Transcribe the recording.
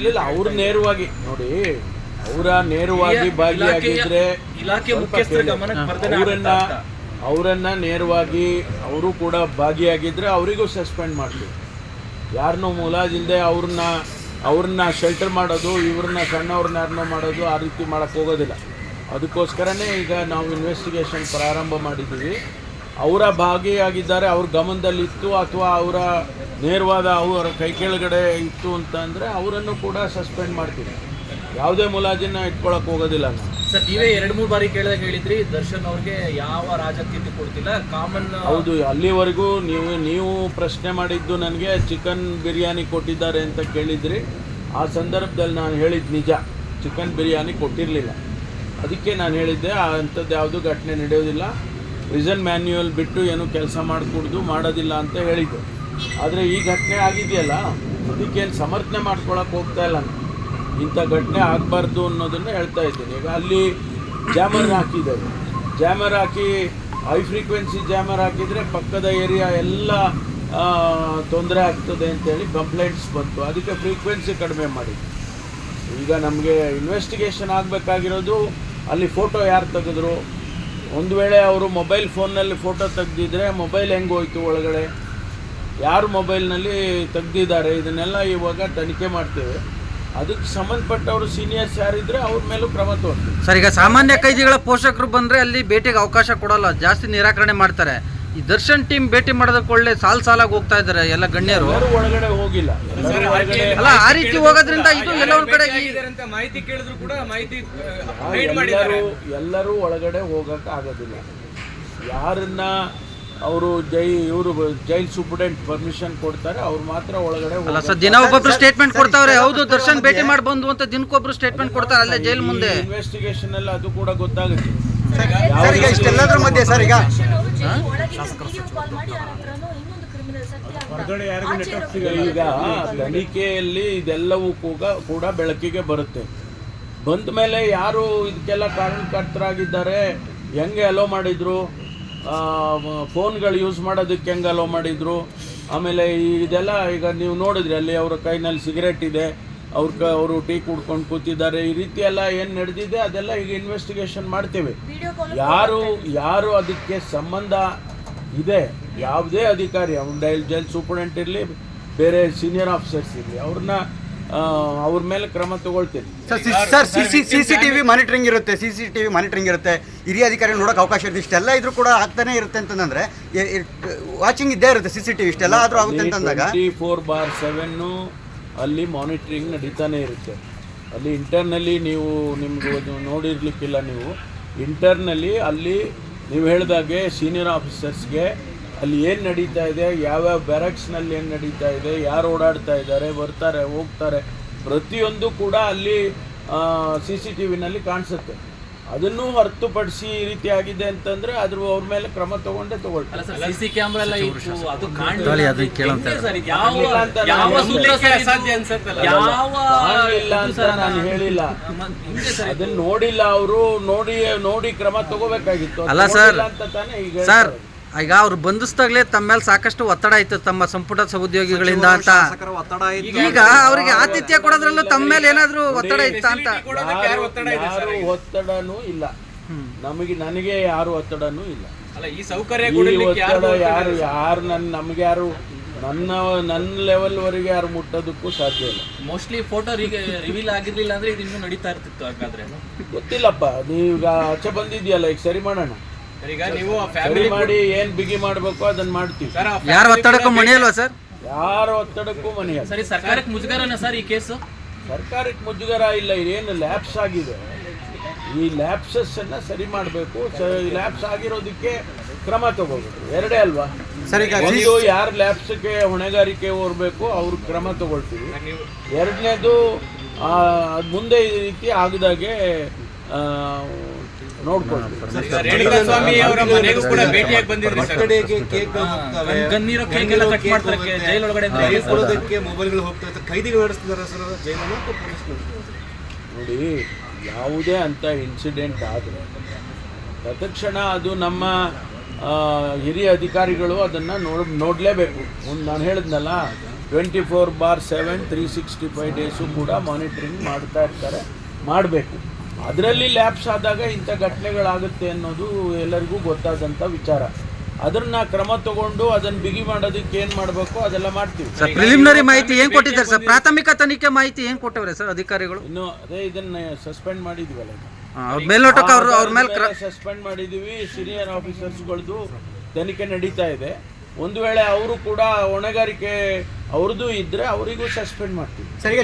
ಇಲ್ಲ ಅವ್ರು ನೇರವಾಗಿ ನೋಡಿ ಅವರ ನೇರವಾಗಿ ಭಾಗಿಯಾಗಿದ್ರೆ ಇಲಾಖೆ ಮುಖ್ಯಸ್ಥರ ಗಮನಕ್ಕೆ ಬರ್ದೇನೆ ಅವರನ್ನ ಅವರನ್ನ ನೇರವಾಗಿ ಅವರು ಕೂಡ ಭಾಗಿಯಾಗಿದ್ರೆ ಅವರಿಗೂ ಸಸ್ಪೆಂಡ್ ಮಾಡಲಿ ಯಾರನ್ನೂ ಮುಲಾಜಿಲ್ಲದೆ ಅವ್ರನ್ನ ಅವ್ರನ್ನ ಶೆಲ್ಟರ್ ಮಾಡೋದು ಇವ್ರನ್ನ ಸಣ್ಣವ್ರನ್ನ ಯಾರನ್ನೋ ಮಾಡೋದು ಆ ರೀತಿ ಮಾಡೋಕ್ಕೆ ಹೋಗೋದಿಲ್ಲ. ಅದಕ್ಕೋಸ್ಕರನೇ ಈಗ ನಾವು ಇನ್ವೆಸ್ಟಿಗೇಷನ್ ಪ್ರಾರಂಭ ಮಾಡಿದ್ದೀವಿ. ಅವರ ಭಾಗಿಯಾಗಿದ್ದಾರೆ ಅವ್ರ ಗಮನದಲ್ಲಿತ್ತು ಅಥವಾ ಅವರ ನೇರವಾದ ಅವರ ಕೈ ಕೆಳಗಡೆ ಇತ್ತು ಅಂತ ಅಂದರೆ ಅವರನ್ನು ಕೂಡ ಸಸ್ಪೆಂಡ್ ಮಾಡ್ತೀವಿ. ಯಾವುದೇ ಮುಲಾಜಿನ ಇಟ್ಕೊಳಕ್ಕೆ ಹೋಗೋದಿಲ್ಲ ನಾವು. ಸರ್ ನೀವೇ ಎರಡು ಮೂರು ಬಾರಿ ಕೇಳಿದಾಗ ಹೇಳಿದ್ರಿ ದರ್ಶನ್ ಅವ್ರಿಗೆ ಯಾವ ರಾಜಕೀಯತೆ ಕೊಡ್ತಿಲ್ಲ ಕಾಮನ್ ಹೌದು ಅಲ್ಲಿವರೆಗೂ ನೀವು ನೀವು ಪ್ರಶ್ನೆ ಮಾಡಿದ್ದು ನನಗೆ ಚಿಕನ್ ಬಿರಿಯಾನಿ ಕೊಟ್ಟಿದ್ದಾರೆ ಅಂತ ಕೇಳಿದ್ರಿ. ಆ ಸಂದರ್ಭದಲ್ಲಿ ನಾನು ಹೇಳಿದ್ದು ನಿಜ ಚಿಕನ್ ಬಿರಿಯಾನಿ ಕೊಟ್ಟಿರಲಿಲ್ಲ. ಅದಕ್ಕೆ ನಾನು ಹೇಳಿದ್ದೆ ಅಂಥದ್ದು ಯಾವುದೂ ಘಟನೆ ನಡೆಯೋದಿಲ್ಲ. ಪ್ರಿಸನ್ ಮ್ಯಾನ್ಯುಯಲ್ ಬಿಟ್ಟು ಏನು ಕೆಲಸ ಮಾಡಿಕೊಡ್ದು ಮಾಡೋದಿಲ್ಲ ಅಂತ ಹೇಳಿದ್ದು. ಆದರೆ ಈ ಘಟನೆ ಆಗಿದೆಯಲ್ಲ, ಅದಕ್ಕೇನು ಸಮರ್ಥನೆ ಮಾಡ್ಕೊಳಕ್ಕೆ ಹೋಗ್ತಾ ಇಲ್ಲ ಇಂಥ ಘಟನೆ ಆಗಬಾರ್ದು ಅನ್ನೋದನ್ನು ಹೇಳ್ತಾ ಇದ್ದೀನಿ. ಈಗ ಅಲ್ಲಿ ಜಾಮರ್ ಹಾಕಿದ್ದಾರೆ. ಜಾಮರ್ ಹಾಕಿ ಹೈ ಫ್ರೀಕ್ವೆನ್ಸಿ ಜಾಮರ್ ಹಾಕಿದರೆ ಪಕ್ಕದ ಏರಿಯಾ ಎಲ್ಲ ತೊಂದರೆ ಆಗ್ತದೆ ಅಂತೇಳಿ ಕಂಪ್ಲೇಂಟ್ಸ್ ಬಂತು. ಅದಕ್ಕೆ ಫ್ರೀಕ್ವೆನ್ಸಿ ಕಡಿಮೆ ಮಾಡಿ. ಈಗ ನಮಗೆ ಇನ್ವೆಸ್ಟಿಗೇಷನ್ ಆಗಬೇಕಾಗಿರೋದು, ಅಲ್ಲಿ ಫೋಟೋ ಯಾರು ತೆಗೆದ್ರು? ಒಂದು ವೇಳೆ ಅವರು ಮೊಬೈಲ್ ಫೋನ್ನಲ್ಲಿ ಫೋಟೋ ತೆಗೆದಿದ್ರೆ ಮೊಬೈಲ್ ಹೆಂಗೆ ಹೋಯ್ತು ಒಳಗಡೆ? ಯಾರು ಮೊಬೈಲ್ನಲ್ಲಿ ತೆಗ್ದಿದ್ದಾರೆ? ಇದನ್ನೆಲ್ಲ ಇವಾಗ ತನಿಖೆ ಮಾಡ್ತೇವೆ. ಅದಕ್ಕೆ ಸಂಬಂಧಪಟ್ಟವರು ಸೀನಿಯರ್ಸ್ ಯಾರಿದ್ರೆ ಅವ್ರ ಮೇಲೂ ಕ್ರಮ ತಗೊಳ್ತೀವಿ ಸರ್, ಈಗ ಸಾಮಾನ್ಯ ಕೈದಿಗಳ ಪೋಷಕರು ಬಂದರೆ ಅಲ್ಲಿ ಭೇಟಿಗೆ ಅವಕಾಶ ಕೊಡಲ್ಲ, ಜಾಸ್ತಿ ನಿರಾಕರಣೆ ಮಾಡ್ತಾರೆ. ಈ ದರ್ಶನ್ ಟೀಮ್ ಭೇಟಿ ಮಾಡೋದಕ್ಕೆ ಒಳ್ಳೆ ಸಾಲ್ ಸಾಲಾಗಿ ಹೋಗ್ತಾ ಇದ್ದಾರೆ ಎಲ್ಲ ಗಣ್ಯರು. ಅವರು ಒಳಗಡೆ ಹೋಗಿಲ್ಲ. ಎಲ್ಲರೂ ಅಲ್ಲ ಆ ರೀತಿ ಹೋಗೋದ್ರಿಂದ ಇದು ಎಲ್ಲ ಒಂದ್ ಕಡೆ ಈ- ಅಂತ ಮಾಹಿತಿ ಕೇಳಿದ್ರು ಕೂಡ ಮಾಹಿತಿ ಆ, ಎಲ್ಲರೂ ಎಲ್ಲರೂ ಒಳಗಡೆ ಹೋಗಕ್ಕೆ ಆಗೋದಿಲ್ಲ. ಯಾರನ್ನ ಅವರು ಜೈ ಇವರು ಜೈಲ್ ಸೂಪರ್ಡೆಂಟ್ ಪರ್ಮಿಷನ್ ಕೊಡ್ತಾರೆ ಅವ್ರು ಮಾತ್ರ ಒಳಗಡೆ ಅಲ್ಲ ಸರ್ ದಿನ ಒಬ್ಬೊಬ್ರು ಸ್ಟೇಟ್ಮೆಂಟ್ ಕೊಡ್ತಾವ್ರೆ. ಹೌದು ದರ್ಶನ್ ಭೇಟಿ ಮಾಡಿ ಬಂದು ಅಂತ ದಿನಕ್ಕೊಬ್ರು ಸ್ಟೇಟ್ಮೆಂಟ್ ಕೊಡ್ತಾರೆ ಅಲ್ಲೇ ಜೈಲ್ ಮುಂದೆ. ಇನ್ವೆಸ್ಟಿಗೇಷನ್ ಎಲ್ಲ ಅದು ಕೂಡ ಗೊತ್ತಾಗುತ್ತೆ. ಸರ್ ಈಗ ಇಷ್ಟೆಲ್ಲದ್ರ ಮಧ್ಯೆ ಸರ್ ಈಗ ವಿಡಿಯೋ ಕಾಲ್ ಮಾಡಿ ಯಾರ ಇನ್ನೊಂದು ಕ್ರಿಮಿನಲ್ ಸತ್ಯ ಅಂತ. ಈಗ ತನಿಖೆಯಲ್ಲಿ ಇದೆಲ್ಲವೂ ಕೂಡ ಕೂಡ ಬೆಳಕಿಗೆ ಬರುತ್ತೆ. ಬಂದ ಮೇಲೆ ಯಾರು ಇದಕ್ಕೆಲ್ಲ ಕಾರಣಕರ್ತರಾಗಿದ್ದಾರೆ ಹೆಂಗೆ ಅಲೋ ಮಾಡಿದ್ರು? ಫೋನ್ಗಳು ಯೂಸ್ ಮಾಡೋದಕ್ಕೆ ಹೆಂಗೆ ಅಲೋ ಮಾಡಿದ್ರು? ಆಮೇಲೆ ಇದೆಲ್ಲ ಈಗ ನೀವು ನೋಡಿದ್ರಿ ಅಲ್ಲಿ ಅವರ ಕೈನಲ್ಲಿ ಸಿಗರೇಟ್ ಇದೆ. ಅವ್ರ ಕ ಅವರು ಟೀ ಕುಡ್ಕೊಂಡು ಕೂತಿದ್ದಾರೆ. ಈ ರೀತಿ ಎಲ್ಲ ಏನು ನಡೆದಿದೆ ಅದೆಲ್ಲ ಈಗ ಇನ್ವೆಸ್ಟಿಗೇಷನ್ ಮಾಡ್ತೇವೆ. ಯಾರು ಯಾರು ಅದಕ್ಕೆ ಸಂಬಂಧ ಇದೆ? ಯಾವುದೇ ಅಧಿಕಾರಿ ಅವ್ನ ಡೈಲ್ ಜೈಲ್ ಸೂಪರ್ಡೆಂಟ್ ಇರಲಿ ಬೇರೆ ಸೀನಿಯರ್ ಆಫೀಸರ್ಸ್ ಇರಲಿ ಅವ್ರನ್ನ ಅವ್ರ ಮೇಲೆ ಕ್ರಮ ತಗೊಳ್ತೀನಿ. Sir C- sir C C C C T V monitoring ಇರುತ್ತೆ C C T V monitoring ಇರುತ್ತೆ. ಹಿರಿಯ ಅಧಿಕಾರಿ ನೋಡೋಕೆ ಅವಕಾಶ ಇರುತ್ತೆ. ಇಷ್ಟೆಲ್ಲ ಇದ್ರೂ ಕೂಡ ಆಗ್ತಾನೆ ಇರುತ್ತೆ ಅಂತಂದ್ರೆ ವಾಚಿಂಗ್ ಇದ್ದೇ ಇರುತ್ತೆ ಸಿ ಸಿ ಟಿ ವಿ ಇಷ್ಟೆಲ್ಲ ಆದ್ರೂ ಆಗುತ್ತೆ ಅಂತಂದಾಗ. ಫೋರ್ ಬಾರ್ ಸೆವೆನ್ನು ಅಲ್ಲಿ ಮಾನಿಟ್ರಿಂಗ್ ನಡೀತಾನೆ ಇರುತ್ತೆ. ಅಲ್ಲಿ ಇಂಟರ್ನಲ್ಲಿ ನೀವು ನಿಮ್ಗೆ ನೋಡಿರ್ಲಿಕ್ಕಿಲ್ಲ ನೀವು. ಇಂಟರ್ನಲ್ಲಿ ಅಲ್ಲಿ ನೀವು ಹೇಳಿದಾಗೆ ಸೀನಿಯರ್ ಆಫೀಸರ್ಸ್ಗೆ ಅಲ್ಲಿ ಏನು ನಡೀತಾ ಇದೆ, ಯಾವ್ಯಾವ ಬ್ಯಾರಕ್ಸ್ನಲ್ಲಿ ಏನು ನಡೀತಾ ಇದೆ, ಯಾರು ಓಡಾಡ್ತಾ ಇದ್ದಾರೆ, ಬರ್ತಾರೆ, ಹೋಗ್ತಾರೆ, ಪ್ರತಿಯೊಂದು ಕೂಡ ಅಲ್ಲಿ ಸಿ ಸಿ ಟಿ ವಿನಲ್ಲಿ ಕಾಣಿಸುತ್ತೆ. ಅದನ್ನು ಹೊರತುಪಡಿಸಿ ಈ ರೀತಿ ಆಗಿದೆ ಅಂತಂದ್ರೆ ಅದ್ರ ಅವ್ರ ಮೇಲೆ ಕ್ರಮ ತಗೊಂಡೇ ತಗೊಳ್ತಾರೆ. ಅಲ್ಲ ಸರ್ ಸಿಸಿ ಕ್ಯಾಮ್ರಾ ಎಲ್ಲ ಅದು ತಾಳಿ ಅದನ್ನ ಸರ್ ಇದು ಯಾವ ಕಾಣ್ಲಿಲ್ಲ ಅಂತ ನಾನು ಯಾವ ಹೇಳಿಲ್ಲ. ಸೂತ್ರ ಸರ್ ಅಸಾಧ್ಯ ಅನ್ಸುತ್ತಲ್ಲ ಯಾವ ಕಾಣ್ಲಿಲ್ಲ ಅಂತ ನಾನು ಹೇಳಿಲ್ಲ. ಮ- ಹಿಂಗೆ ಸರ್ ಅದನ್ನ ನೋಡಿಲ್ಲ ಅವರು ನೋಡಿ ನೋಡಿ ಕ್ರಮ ತಗೋಬೇಕಾಗಿತ್ತು. ಅಲ್ಲ ಸರ್, ಅಂತ ತಾನೇ ಈಗ ಸರ್. ಈಗ ಅವ್ರು ಬಂಧಿಸಿದಾಗಲೇ ತಮ್ಮ ಮೇಲೆ ಸಾಕಷ್ಟು ಒತ್ತಡ ಇತ್ತು ತಮ್ಮ ಸಂಪುಟ ಸಹೋದ್ಯೋಗಿಗಳಿಂದ ಅಂತ. ಈಗ ಅವರಿಗೆ ಆತಿಥ್ಯ ಕೊಡೋದ್ರಲ್ಲೂ ತಮ್ಮ ಮೇಲೆ ಏನಾದ್ರೂ ಒತ್ತಡ ಇತ್ತ ಅಂತ. ಯಾರು ಯಾರು ಒತ್ತಡನೂ ಇಲ್ಲ. ನಮಗೆ ನನಗೆ ಯಾರು ಒತ್ತಡನೂ ಇಲ್ಲ. ಅಲ್ಲ ಈ ಸೌಕರ್ಯ ಈ ಕೊಡಲಿಕ್ಕೆ ಯಾರು ಒತ್ತಡ ಯಾರು ಯಾರು ನನ್ನ ನಮ್ಗೆ ಯಾರು ನನ್ನ ನನ್ನ ಲೆವೆಲ್ ವರೆಗೆ ಯಾರು ಮುಟ್ಟೋದಕ್ಕೂ ಸಾಧ್ಯ ಇಲ್ಲ. ಮೋಸ್ಟ್ಲಿ ಫೋಟೋ ರಿವೀಲ್ ಆಗಿರ್ಲಿಲ್ಲ ಅಂದ್ರೆ ಇದು ಇನ್ನೂ ನಡೀತಾ ಇರ್ತಿತ್ತು ಹಾಗಾದ್ರೆ. ಗೊತ್ತಿಲ್ಲಪ್ಪ ನೀವೀಗ ಆಚೆ ಬಂದಿದ್ಯಲ್ಲ ಈಗ ಸರಿ ಮಾಡೋಣ. ಈಗ ನೀವು ಸರಿ ಫ್ಯಾಮಿಲಿ ಮಾಡಿ ಏನ್ ಬಿಗಿ ಮಾಡಬೇಕು ಅದನ್ನ ಮಾಡ್ತೀವಿ. ಯಾರ ಒತ್ತಡಕ್ಕೂ ಮಣಿಯಲ್ವಾ ಸರ್? ಯಾರ ಒತ್ತಡಕ್ಕೂ ಮನೆಯ ಸರಿ ಸರ್ಕಾರಕ್ಕೆ ಮುಜುಗರನ ಸರ್ ಈ ಕೇಸು? ಸರ್ಕಾರಕ್ಕೆ ಮುಜುಗರ ಇಲ್ಲ ಇದೇನು ಲ್ಯಾಪ್ಸ್ ಆಗಿದೆ. ಈ ಲ್ಯಾಪ್ಸಸ್ ಅನ್ನ ಸರಿ ಮಾಡಬೇಕು. ಲ್ಯಾಪ್ಸ್ ಆಗಿರೋದಕ್ಕೆ ಕ್ರಮ ತಗೋಬೇಕು. ಎರಡೇ ಅಲ್ವಾ? ಸರಿ ಒಂದು ಯಾರು ಲ್ಯಾಪ್ಸ್ಗೆ ಹೊಣೆಗಾರಿಕೆ ಹೋರ್ಬೇಕು ಅವ್ರ ಕ್ರಮ ತಗೊಳ್ತೀವಿ. ಎರಡನೇದು ಮುಂದೆ ಈ ರೀತಿ ಆಗದಾಗೆ ಮೊಬೈಲ್ಗಳು ಹೋಗ್ತಾ ನಡೆಸ್ತಿದ್ದಾರೆ ಸರ್ ನೋಡಿ ಯಾವುದೇ ಅಂತ ಇನ್ಸಿಡೆಂಟ್ ಆದರೆ ತತ್ಕ್ಷಣ ಅದು ನಮ್ಮ ಹಿರಿಯ ಅಧಿಕಾರಿಗಳು ಅದನ್ನು ನೋಡ್ ನೋಡಲೇಬೇಕು. ಒಂದು ನಾನು ಹೇಳಿದ್ನಲ್ಲ twenty four bar seven three sixty five days ಕೂಡ ಮಾನಿಟ್ರಿಂಗ್ ಮಾಡ್ತಾ ಇರ್ತಾರೆ. ಮಾಡಬೇಕು. ಅದರಲ್ಲಿ ಲ್ಯಾಬ್ಸ್ ಆದಾಗ ಇಂಥ ಘಟನೆಗಳಾಗುತ್ತೆ ಅನ್ನೋದು ಎಲ್ಲರಿಗೂ ಗೊತ್ತಾದಂಥ ವಿಚಾರ. ಅದನ್ನ ಕ್ರಮ ತಗೊಂಡು ಅದನ್ನ ಬಿಗಿ ಮಾಡೋದಕ್ಕೆ ಏನ್ ಮಾಡಬೇಕು? ಅದೆಲ್ಲ ಮಾಡ್ತೀವಿ. ಸರ್ ಪ್ರಿಲಿಮಿನರಿ ಮಾಹಿತಿ ಏನ್ ಕೊಟ್ಟಿದ್ದಾರೆ ಸರ್? ಪ್ರಾಥಮಿಕ ತನಿಖೆ ಮಾಹಿತಿ ಏನ್ ಕೊಟ್ಟವ್ರೆ ಸರ್ ಅಧಿಕಾರಿಗಳು? ಇನ್ನು ಅದೇ ಇದನ್ನ ಸಸ್ಪೆಂಡ್ ಮಾಡಿದ್ವಲ್ಲ. ಈಗ. ಆ, ಅವ್ರ ಮೇಲ್ನೋಟಕ್ಕೆ ಅವ್ರ ಅವ್ರ ಮೇಲೆ ಸಸ್ಪೆಂಡ್ ಮಾಡಿದೀವಿ ಸೀನಿಯರ್ ಆಫೀಸರ್ಸ್ಗಳದ್ದು ತನಿಖೆ ನಡೀತಾ ಇದೆ. ಒಂದು ವೇಳೆ ಅವರು ಕೂಡ ಹೊಣೆಗಾರಿಕೆ ಅವ್ರದ್ದು ಇದ್ರೆ ಅವರಿಗೂ ಸಸ್ಪೆಂಡ್ ಮಾಡ್ತೀವಿ. ಸರಿ